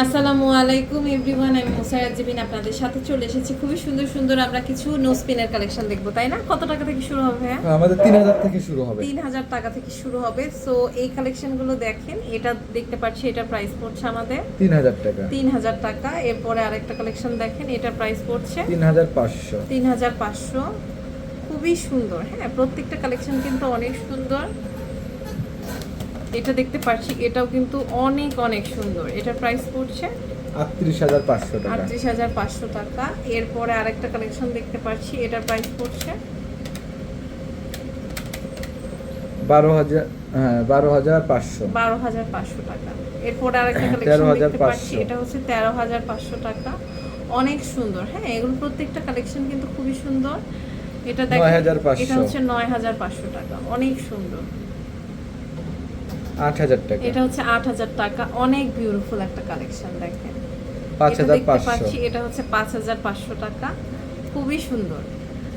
আসসালামু আলাইকুম এভরিওয়ান আমি মোসারাত জিবিন আপনাদের সাথে চলে এসেছি। খুবই সুন্দর সুন্দর আমরা কিছু নো নোসপিনের কালেকশন দেখব তাই না? কত টাকা থেকে শুরু হবে হ্যাঁ? আমাদের তিন হাজার থেকে শুরু হবে। তিন হাজার টাকা থেকে শুরু হবে। সো এই কালেকশনগুলো দেখেন এটা দেখতে পাচ্ছি এটা প্রাইস পড়ছে আমাদের তিন হাজার টাকা। তিন হাজার টাকা। এরপরে আরেকটা কালেকশন দেখেন এটা প্রাইস পড়ছে তিন হাজার পাঁচশো। তিন হাজার পাঁচশো। খুবই সুন্দর হ্যাঁ প্রত্যেকটা কালেকশন কিন্তু অনেক সুন্দর। এটা দেখতে পাচ্ছি এটাও কিন্তু অনেক অনেক সুন্দর। এটার প্রাইস পড়ছে আটত্রিশ হাজার পাঁচশো টাকা। আটত্রিশ হাজার পাঁচশো টাকা। এরপরে আরেকটা কালেকশন দেখতে পাচ্ছি এটার প্রাইস পড়ছে বারো হাজার হ্যাঁ বারো হাজার পাঁচশো। বারো হাজার পাঁচশো টাকা। এরপরে আরেকটা কালেকশন দেখতে পাচ্ছি এটা হচ্ছে তেরো হাজার পাঁচশো টাকা। অনেক সুন্দর হ্যাঁ এগুলো প্রত্যেকটা কালেকশন কিন্তু খুবই সুন্দর। এটা দেখেন এটা হচ্ছে নয় হাজার পাঁচশো টাকা। অনেক সুন্দর। আট হাজার টাকা। এটা হচ্ছে আট হাজার টাকা। অনেক বিউটিফুল একটা কালেকশন দেখেন। পাঁচ এটা হচ্ছে পাঁচ হাজার পাঁচশো টাকা। খুবই সুন্দর।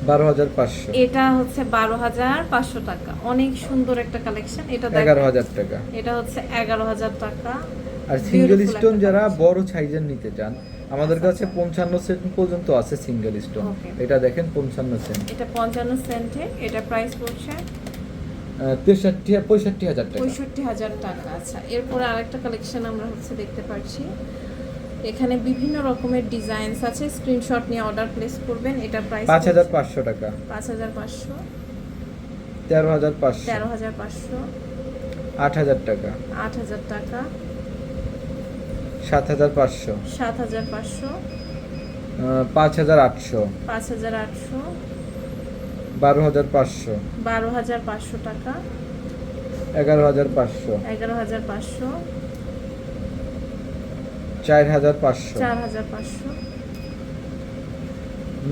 বারো হাজার পাঁচশো। এটা হচ্ছে বারো হাজার পাঁচশো টাকা। অনেক সুন্দর একটা কালেকশন এটা দেখেন। এগারো হাজার টাকা। এটা হচ্ছে এগারো হাজার টাকা। আর সিঙ্গেল স্টোন যারা বড় সাইজের নিতে চান আমাদের কাছে পঞ্চান্ন সেন্ট পর্যন্ত আছে সিঙ্গেল স্টোন এটা দেখেন পঞ্চান্ন সেন্ট এটা পঞ্চান্ন সেন্টে এটা প্রাইস পড়ছে তেষট্টি পঁয়ষট্টি হাজার টাকা। পঁয়ষট্টি হাজার টাকা আচ্ছা। এরপরে আরেকটা কালেকশন আমরা হচ্ছে দেখতে পাচ্ছি এখানে বিভিন্ন রকমের ডিজাইনস আছে। স্ক্রিনশট নিয়ে অর্ডার প্লেস করবেন। এটা প্রাইস 5500 টাকা। পাঁচ হাজার পাঁচশো। তেরো হাজার পাঁচশো। তেরো হাজার পাঁচশো। আট হাজার টাকা। 8000 টাকা। 7500 7500 5800 5800 বারো হাজার পাঁচশো। বারো হাজার পাঁচশো টাকা। এগারো হাজার পাঁচশো। এগারো হাজার পাঁচশো। চার হাজার পাঁচশো। চার হাজার পাঁচশো।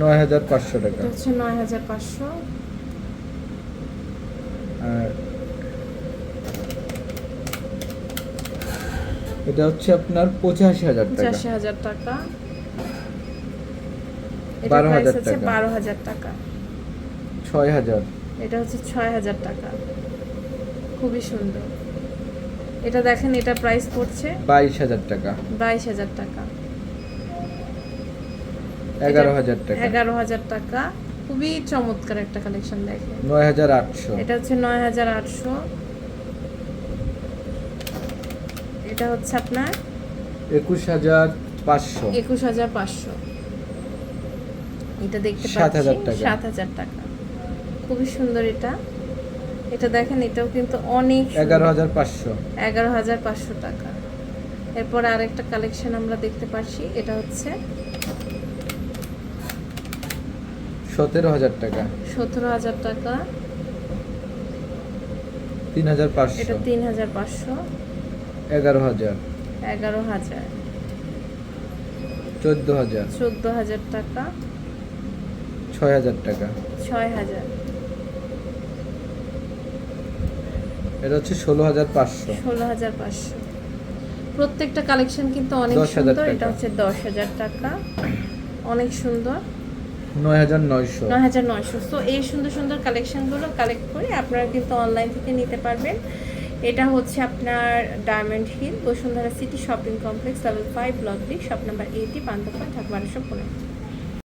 নয় হাজার পাঁচশো টাকা। হচ্ছে নয় হাজার পাঁচশো। আর এটা হচ্ছে আপনার পঁচাশি হাজার টাকা। পঁচাশি হাজার টাকা। বারো হাজার টাকা। বারো হাজার টাকা। ছয় হাজার এটা হচ্ছে ছয় হাজার টাকা। খুবই সুন্দর। এটা দেখেন এটা প্রাইস পড়ছে বাইশ হাজার টাকা। বাইশ হাজার টাকা। এগারো হাজার টাকা। এগারো হাজার টাকা। খুবই চমৎকার একটা কালেকশন দেখেন। নয় হাজার আটশো। এটা হচ্ছে নয় হাজার আটশো। এটা হচ্ছে আপনার একুশ হাজার পাঁচশো। একুশ হাজার পাঁচশো। এটা দেখতে সাত হাজার টাকা। সাত হাজার টাকা। খুবই সুন্দর এটা। এটা দেখেন এটাও কিন্তু অনেক এগারো হাজার পাঁচশো। এগারো হাজার পাঁচশো টাকা। এরপর আরেকটা কালেকশন আমরা দেখতে পাচ্ছি এটা হচ্ছে সতেরো হাজার টাকা। সতেরো হাজার টাকা। তিন হাজার পাঁচশো। এটা তিন হাজার পাঁচশো। এগারো হাজার। এগারো হাজার। চোদ্দ হাজার। চোদ্দ হাজার টাকা। ছয় হাজার টাকা। ছয় হাজার। এটা হচ্ছে ষোলো হাজার পাঁচশো। ষোলো হাজার পাঁচশো। প্রত্যেকটা কালেকশন কিন্তু অনেক সুন্দর। এটা হচ্ছে দশ হাজার টাকা। অনেক সুন্দর। নয় হাজার নয়শো। নয় হাজার নয়শো। সো এই সুন্দর সুন্দর কালেকশনগুলো কালেক্ট করে আপনারা কিন্তু অনলাইন থেকে নিতে পারবেন। এটা হচ্ছে আপনার diamond hill Bashundhara city shopping complex level five block D shop number eighty পান্তপা Dhaka বারোশো পনেরো।